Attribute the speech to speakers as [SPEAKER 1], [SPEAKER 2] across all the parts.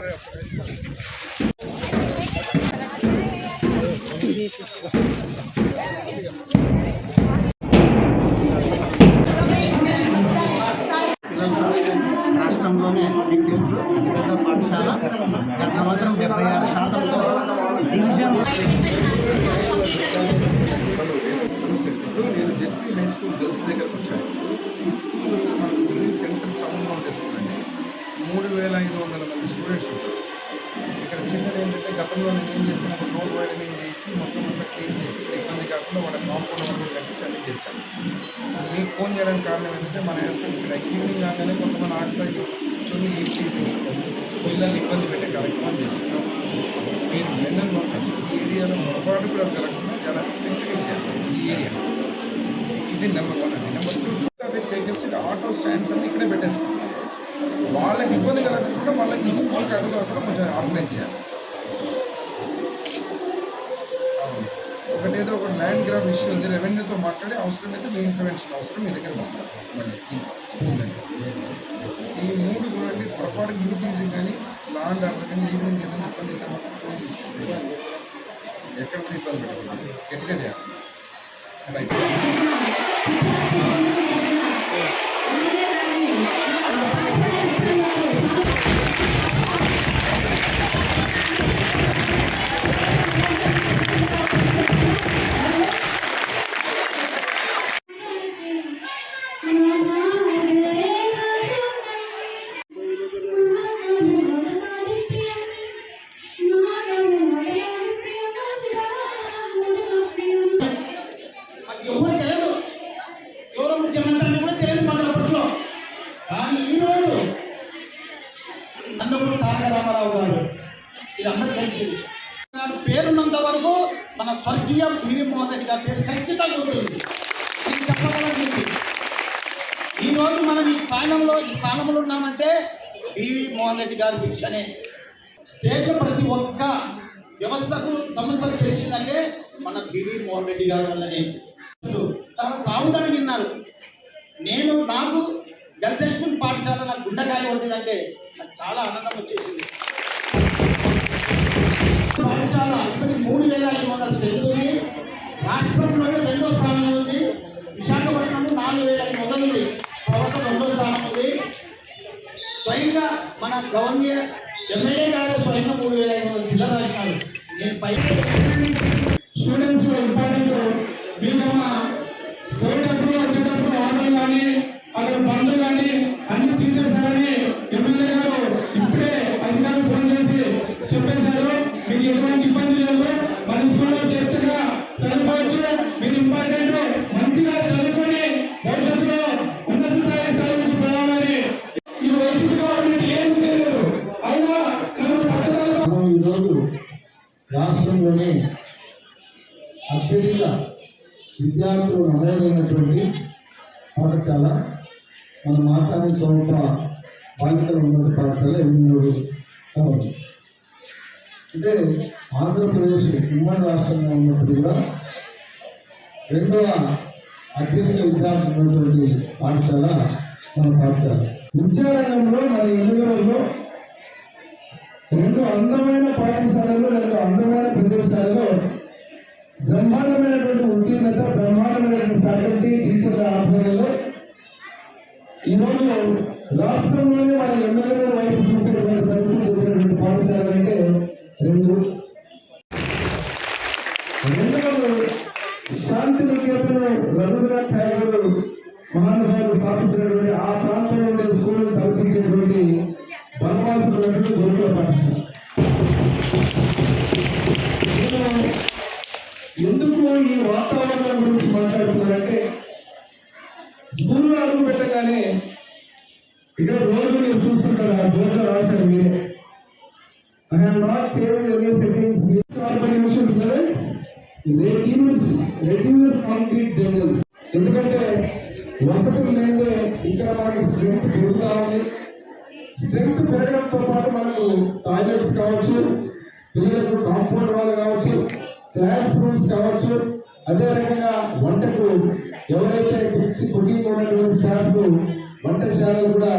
[SPEAKER 1] రాష్ట్రంలోనే
[SPEAKER 2] గర్ల్స్ దగ్గరకు వచ్చాయి ఈ స్కూల్ మనకు ఢిల్లీ సెంట్రల్ టౌన్లో ఉండే స్కూల్ అండి మూడు వేల ఐదు వందల మంది స్టూడెంట్స్ ఉంటారు ఇక్కడ చిన్నది ఏంటంటే గతంలో నేను ఏం చేశాను ఒక రోడ్ వైడనింగ్ చేయించి మొత్తం అంతా క్లీన్ చేసి ఇబ్బంది కాకుండా వాళ్ళ కాంపౌండ్ వాళ్ళు కట్టించి అన్ని చేశాను మీకు ఫోన్ చేయడానికి కారణం ఏంటంటే మన హాస్పిటల్ ఇక్కడ ఈవినింగ్ కాగానే కొంతమంది ఆడతాయి కూర్చొని ఈవినింగ్ పిల్లల్ని ఇబ్బంది పెట్టే కార్యక్రమం చేస్తున్నాం మీరు జనరల్ పంపించి ఈ ఏరియాలో పొరపాటు కూడా జరగకుండా చాలా స్ట్రిక్ట్గా చేయాలి ఈ ఏరియా ఇది నెంబర్ వన్ అండి. Number two vehicles auto stands అన్ని ఇక్కడే పెట్టేసుకుంటాం వాళ్ళకి ఇబ్బంది కలగకుండా వాళ్ళకి స్కూల్ స్కూల్కి కూడా కొంచెం ఆర్గనైజ్ చేయాలి. ఒకటేదో ఒక ల్యాండ్ గ్రామ్ ఇష్యూ ఉంది. రెవెన్యూతో మాట్లాడి అవసరం అయితే మీ ఇన్ఫర్మేషన్ అవసరం మీ దగ్గర ఈ స్కూల్ దగ్గర ఈ మూడు చూడండి పొరపాటు యూపీసీ కానీ లాండ్ ఆర్డర్ కానీ ఈవినింగ్ ఏదైనా ఇబ్బంది అయితే మాత్రం ఫోన్ తీసుకుంటే ఎక్కడ ఇబ్బంది పెట్టకూడదు గట్టిగా చేయాలి? Right
[SPEAKER 3] Thank you. పివి పేరు ఖచ్చితంగా ఉంటుంది. ఇది చెప్పగలిగింది ఈరోజు మనం ఈ స్థానంలో ఈ స్థానంలో ఉన్నామంటే బివి మోహన్ రెడ్డి గారి భిక్షనే స్టేట్లో ప్రతి ఒక్క వ్యవస్థకు సంస్థకు తెలిసిందంటే మన బివి మోహన్ రెడ్డి గారి వల్లనే. చాలా సాగుదానికి విన్నారు. నేను నాకు గర్ల్స్ హై స్కూల్ పాఠశాల నాకు గుండెకాయ వంటిదంటే నాకు చాలా ఆనందం వచ్చేసింది. గవర్నర్ ఎమ్మెల్యే గారు స్వయంగా మూడు వేల ఐదు వందల జిల్లా రాసినారు. నేను పై స్టూడెంట్స్ ఇంపార్టెంట్ మీరు పోయేటప్పుడు వచ్చేటప్పుడు ఆటలు కానీ అక్కడ బండ్లు కానీ అన్ని తీసేశారని
[SPEAKER 4] రాష్ట్రంలోనే అత్యధిక విద్యార్థులు నమోదైనటువంటి పాఠశాల మన మాతాని స్వరూప బాలికల ఉన్నత పాఠశాల ఎనిమిది అంటే ఆంధ్రప్రదేశ్ ఉమ్మడి రాష్ట్రంగా ఉన్నప్పుడు కూడా రెండవ అత్యధిక విద్యార్థులు ఉన్నటువంటి పాఠశాల మన పాఠశాల. విద్యారంగంలో మన ఎన్నికలలో రెండు అందమైన పాఠశాలలో రెండు అందమైన ప్రదేశాలలో బ్రహ్మాండమైనటువంటి ఉత్తీర్ణత బ్రహ్మాండమైనటువంటి ఫ్యాకల్టీ టీచర్ల ఆధ్వర్యంలో ఈరోజు రాష్ట్రంలోనే వాళ్ళ ఎమ్మెల్యేల వైపు చూసేటువంటి పరిస్థితి వచ్చినటువంటి పాఠశాలలు అంటే రెండు. మాట్లాడుతున్నానంటే స్కూల్లో అడుగు పెట్టగానే ఇక్కడ రోజు మీరు చూస్తుంటారు ఆ బోర్డులో రాశారు మీరే I am not saying against against these organization students. Reduce, reduce concrete jungles. ఎందుకంటే వసతులు లేదే ఇక్కడ మనకి స్ట్రెంత్ పెరుగుతా ఉంది స్ట్రెంత్ పెరగడంతో పాటు మనకు టాయిలెట్స్ కావచ్చు పిల్లలకు కాంపౌండ్ వాళ్ళు కావచ్చు క్లాస్ రూమ్స్ కావచ్చు అదే రకంగా వంటకు ఎవరైతే కుక్ కుకింగ్ ఉన్నటువంటి స్టాఫ్ వంటశాలలు కూడా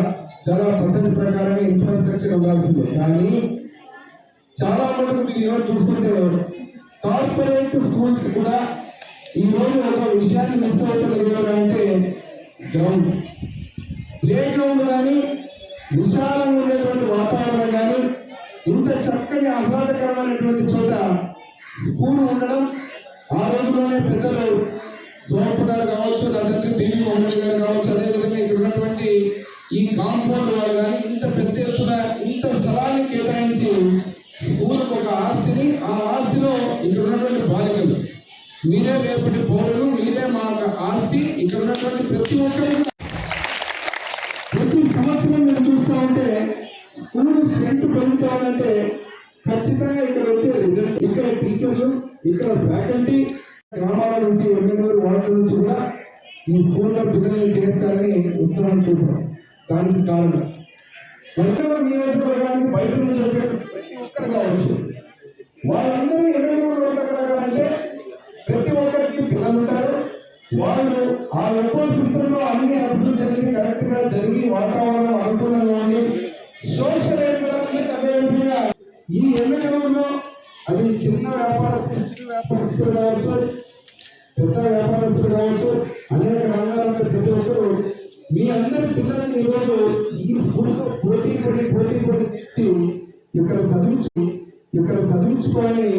[SPEAKER 4] చాలా పద్ధతి ప్రకారమే ఇన్ఫ్రాస్ట్రక్చర్ ఉండాల్సిందే. కానీ చాలా మటుకు మీరు ఈరోజు చూస్తుంటే కార్పొరేట్ స్కూల్స్ కూడా ఈ రోజు ఒక విషయాన్ని మిస్ అవుతుంది అంటే గ్రౌండ్ ప్లే గ్రౌండ్ కానీ విశాలంగా ఉండేటువంటి వాతావరణం కానీ ఇంత చక్కని ఆహ్లాదకరమైనటువంటి చోట స్కూల్ ఉండడం ఇద్దరు పెద్దలు సోమప్ప గారు కావచ్చు లేదంటే బీవీ మోహన్ గారు కావచ్చు అదేవిధంగా ఇక్కడ ఉన్నటువంటి ఈ కాంపౌండ్ వాళ్ళు కానీ ఇంత పెద్ద ఎత్తున ఇంత స్థలాన్ని కేటాయించి స్కూల్కి ఒక ఆస్తిని ఆ ఆస్తిలో ఇక్కడ ఉన్నటువంటి బాలికలు. మీరే రేపటి పౌరులు మీరే మా యొక్క ఆస్తి ఇక్కడ ఉన్నటువంటి ప్రతి ఒక్కరికి ప్రతి సంవత్సరం మేము చూస్తూ ఉంటే స్కూల్ స్ట్రెంత్ పెరుగుతామంటే ఖచ్చితంగా ఇక్కడ వచ్చే రిజల్ట్. ఇక్కడ టీచర్లు ఇక్కడ ఫ్యాకల్టీ గ్రామాల నుంచి ఎమ్మెల్యేలు వార్డుల నుంచి కూడా ఈ స్కూల్లో పిల్లల్ని చేర్చాలని ఉత్సాహం చూపుతాం దానికి కారణం. ఎక్కడ నియోజకవర్గానికి బయట నుంచి వచ్చే ప్రతి ఒక్కరు కావచ్చు. వాళ్ళందరూ ఎమ్మెల్యేలు అంటే ప్రతి ఒక్కరికి పిల్లలు ఉంటారు. వాళ్ళు ఆ ఎక్కువ సిస్టంలో అన్ని అభివృద్ధి జరిగి కరెక్ట్గా జరిగి వాతావరణం అనుకూలంగా ఉండి సోషల్ డెవలప్మెంట్ అదేవిధంగా ఈ ఎన్నికల్లో అది చిన్న వ్యాపారస్తులు చిన్న వ్యాపారస్తులు కావచ్చు పెద్ద వ్యాపారస్తులు కావచ్చు అనేక రంగాలలో ప్రతి ఒక్కరు మీ అందరి పిల్లలని ఈరోజు ఈ స్కూల్లో పోటీ పడి పోటీ పడి ఇచ్చి ఇక్కడ చదివించు ఇక్కడ చదివించుకొని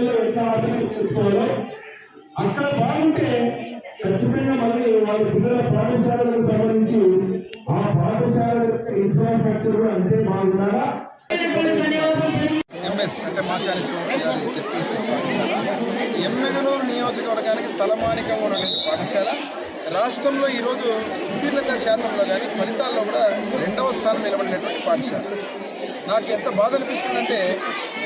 [SPEAKER 4] ప్రజల్లో ఎట్లా ఆచరణ చేసుకోవాలో. అక్కడ బాగుంటే ఖచ్చితంగా మళ్ళీ వాళ్ళ పిల్లల పాఠశాలకు సంబంధించి ఆ పాఠశాల యొక్క ఇన్ఫ్రాస్ట్రక్చర్ కూడా అంతే బాగుండాలా?
[SPEAKER 2] ఎంఎస్ అంటే మాచారి స్వామి గారి జెడ్పీ నియోజకవర్గానికి తలమానికంగా ఉన్నటువంటి పాఠశాల. రాష్ట్రంలో ఈరోజు ఉత్తీర్ణత శాతంలో కానీ ఫలితాల్లో కూడా రెండవ స్థానం నిలబడినటువంటి పాఠశాల. నాకు ఎంత బాధ అనిపిస్తుందంటే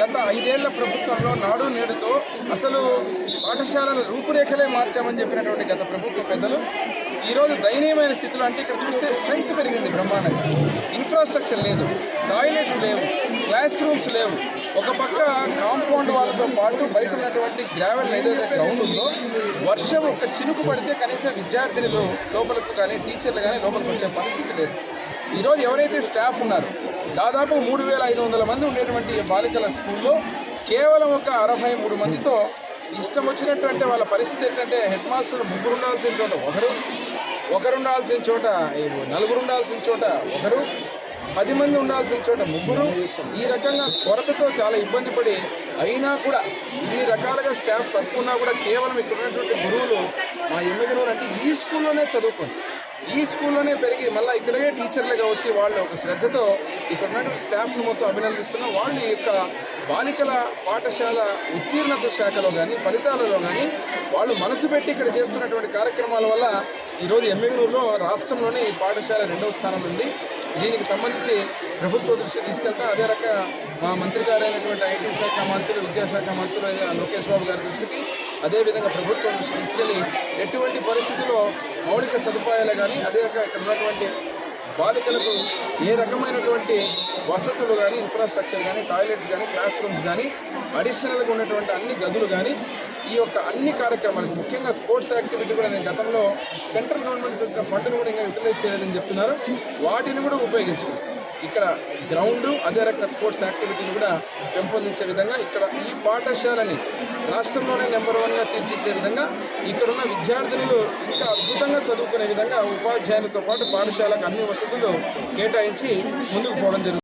[SPEAKER 2] గత ఐదేళ్ళ ప్రభుత్వంలో నాడు నేడుతో అసలు పాఠశాలల రూపురేఖలే మార్చామని చెప్పినటువంటి గత ప్రభుత్వ పెద్దలు ఈరోజు దయనీయమైన స్థితిలో అంటే ఇక్కడ చూస్తే స్ట్రెంగ్త్ పెరిగింది బ్రహ్మాండంగా. ఇన్ఫ్రాస్ట్రక్చర్ లేదు టాయిలెట్స్ లేవు క్లాస్ రూమ్స్ లేవు. ఒక పక్క కాంపౌండ్ వాళ్ళతో పాటు బయట ఉన్నటువంటి గ్రావెల్ ఏదైతే గ్రౌండ్ ఉందో వర్షం ఒక చినుకు పడితే కనీసం విద్యార్థినులు లోపలకు కానీ టీచర్లు కానీ లోపలికి వచ్చే పరిస్థితి లేదు. ఈరోజు ఎవరైతే స్టాఫ్ ఉన్నారో దాదాపు మూడు వేల ఐదు వందల మంది ఉండేటువంటి బాలికల స్కూల్లో కేవలం ఒక అరవై మూడు మందితో ఇష్టం వచ్చినట్టు అంటే వాళ్ళ పరిస్థితి ఏంటంటే హెడ్ మాస్టర్ ముగ్గురు ఉండాల్సిన చోట ఒకరు ఒకరు ఉండాల్సిన చోట నలుగురు ఉండాల్సిన చోట ఒకరు పది మంది ఉండాల్సిన చోట ముగ్గురు. ఈ రకంగా కొరతతో చాలా ఇబ్బంది పడి అయినా కూడా ఇన్ని రకాలుగా స్టాఫ్ తక్కువ ఉన్నా కూడా కేవలం ఇక్కడ ఉన్నటువంటి గురువులు మా ఎమ్మెగనూరు అంటే ఈ స్కూల్లోనే చదువుకుంది ఈ స్కూల్లోనే పెరిగి మళ్ళీ ఇక్కడే టీచర్లుగా వచ్చి వాళ్ళు ఒక శ్రద్ధతో ఇక్కడ ఉన్నటువంటి స్టాఫ్ను మొత్తం అభినందిస్తున్నాం వాళ్ళు ఈ యొక్క బాలికల పాఠశాల ఉత్తీర్ణత శాఖలో కానీ ఫలితాలలో కానీ వాళ్ళు మనసు పెట్టి ఇక్కడ చేస్తున్నటువంటి కార్యక్రమాల వల్ల ఈరోజు ఎమ్మెగనూరులో రాష్ట్రంలోనే ఈ పాఠశాల రెండవ స్థానం ఉంది. దీనికి సంబంధించి ప్రభుత్వ దృష్టి తీసుకెళ్తా అదే రక మా మంత్రి గారైనటువంటి ఐటీ శాఖ మంత్రులు విద్యాశాఖ మంత్రులు అయిన లోకేష్ బాబు గారి దృష్టికి అదేవిధంగా ప్రభుత్వం దృష్టి తీసుకెళ్ళి ఎటువంటి పరిస్థితుల్లో మౌలిక సదుపాయాలు కానీ అదే ఇక్కడ ఉన్నటువంటి బాలికలకు ఏ రకమైనటువంటి వసతులు కానీ ఇన్ఫ్రాస్ట్రక్చర్ కానీ టాయిలెట్స్ కానీ క్లాస్ రూమ్స్ కానీ అడిషనల్గా ఉన్నటువంటి అన్ని గదులు కానీ ఈ యొక్క అన్ని కార్యక్రమాలకు ముఖ్యంగా స్పోర్ట్స్ యాక్టివిటీ కూడా నేను గతంలో సెంట్రల్ గవర్నమెంట్ వచ్చిన ఫండ్ను కూడా ఇంకా యూటిలైజ్ చేయాలని చెప్తున్నారు. వాటిని కూడా ఉపయోగించుకుంటారు ఇక్కడ గ్రౌండ్ అదే రకంగా స్పోర్ట్స్ యాక్టివిటీని కూడా పెంపొందించే విధంగా ఇక్కడ ఈ పాఠశాలని రాష్ట్రంలోనే నెంబర్ వన్గా తీర్చిదిద్దే విధంగా ఇక్కడున్న విద్యార్థినులు ఇంకా అద్భుతంగా చదువుకునే విధంగా ఉపాధ్యాయులతో పాటు పాఠశాలకు అన్ని వసతులు కేటాయించి ముందుకు పోవడం జరుగుతుంది.